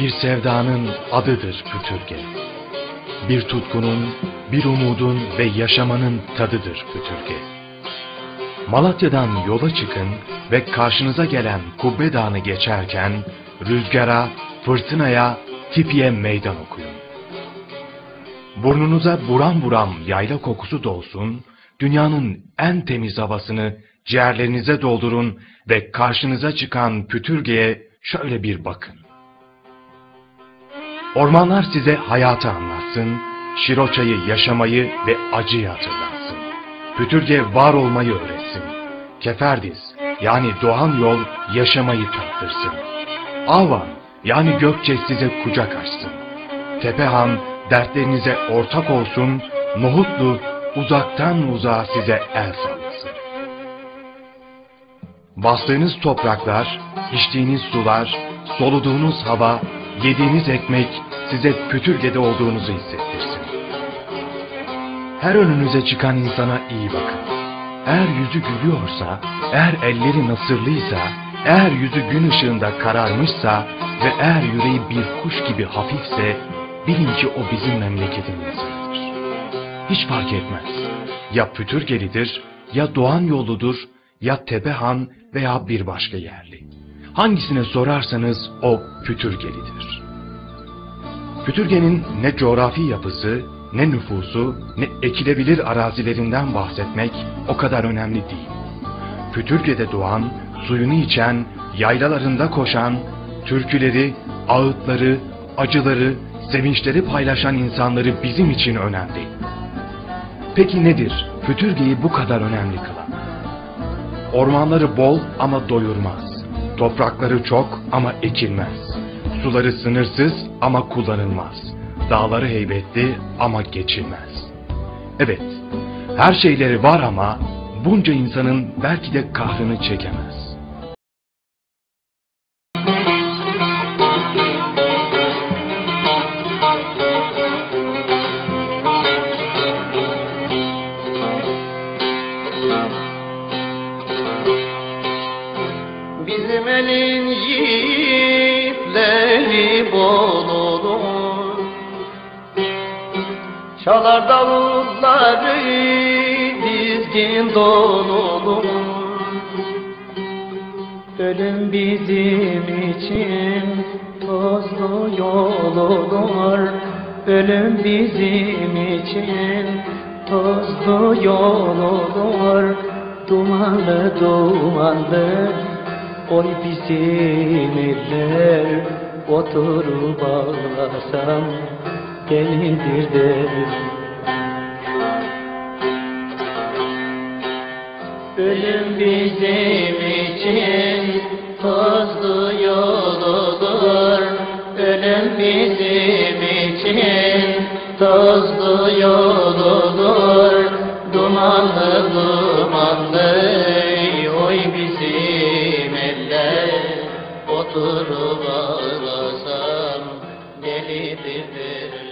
Bir sevdanın adıdır pütürge. Bir tutkunun, bir umudun ve yaşamanın tadıdır pütürge. Malatya'dan yola çıkın ve karşınıza gelen Kubbe Dağı'nı geçerken rüzgara, fırtınaya, tipiye meydan okuyun. Burnunuza buram buram yayla kokusu dolsun, dünyanın en temiz havasını ciğerlerinize doldurun ve karşınıza çıkan pütürgeye şöyle bir bakın. Ormanlar size hayatı anlatsın, Şiroça'yı yaşamayı ve acıyı hatırlatsın. Pütürge var olmayı öğretsin. Keferdiz yani doğan yol yaşamayı tattırsın. Avan yani Gökçe size kucak açsın. Tepehan dertlerinize ortak olsun, Nohutlu uzaktan uzağa size el sallasın. Bastığınız topraklar, içtiğiniz sular, soluduğunuz hava, yediğiniz ekmek size pütürgede olduğunuzu hissettirsin. Her önünüze çıkan insana iyi bakın. Eğer yüzü gülüyorsa, eğer elleri nasırlıysa, eğer yüzü gün ışığında kararmışsa ve eğer yüreği bir kuş gibi hafifse, bilin ki o bizim memleketin insanıdır. Hiç fark etmez. Ya pütürgelidir, ya doğan yoludur, ya Tepehan veya bir başka yerli. Hangisine sorarsanız o pütürgelidir. Pütürgenin ne coğrafi yapısı, ne nüfusu, ne ekilebilir arazilerinden bahsetmek o kadar önemli değil. Pütürge'de doğan, suyunu içen, yaylalarında koşan, türküleri, ağıtları, acıları, sevinçleri paylaşan insanları bizim için önemli. Peki nedir Pütürge'yi bu kadar önemli kılan? Ormanları bol ama doyurmaz. Toprakları çok ama ekilmez. Suları sınırsız ama kullanılmaz. Dağları heybetli ama geçilmez. Evet, her şeyleri var ama bunca insanın belki de kahrını çekemez. Bizim elin yiğitleri bol olur Çalar davulları dizgin dolulur Ölüm bizim için tozlu yol olur. Ölüm bizim için tozlu yol olur. Dumanlı dumanlı Oy bizim eller Oturup ağlasam gelindir der Ölüm bizim için tozlu yol olur Ölüm bizim için tozlu yol olur Dumanlı dumanlı Oturup ağlasam delidir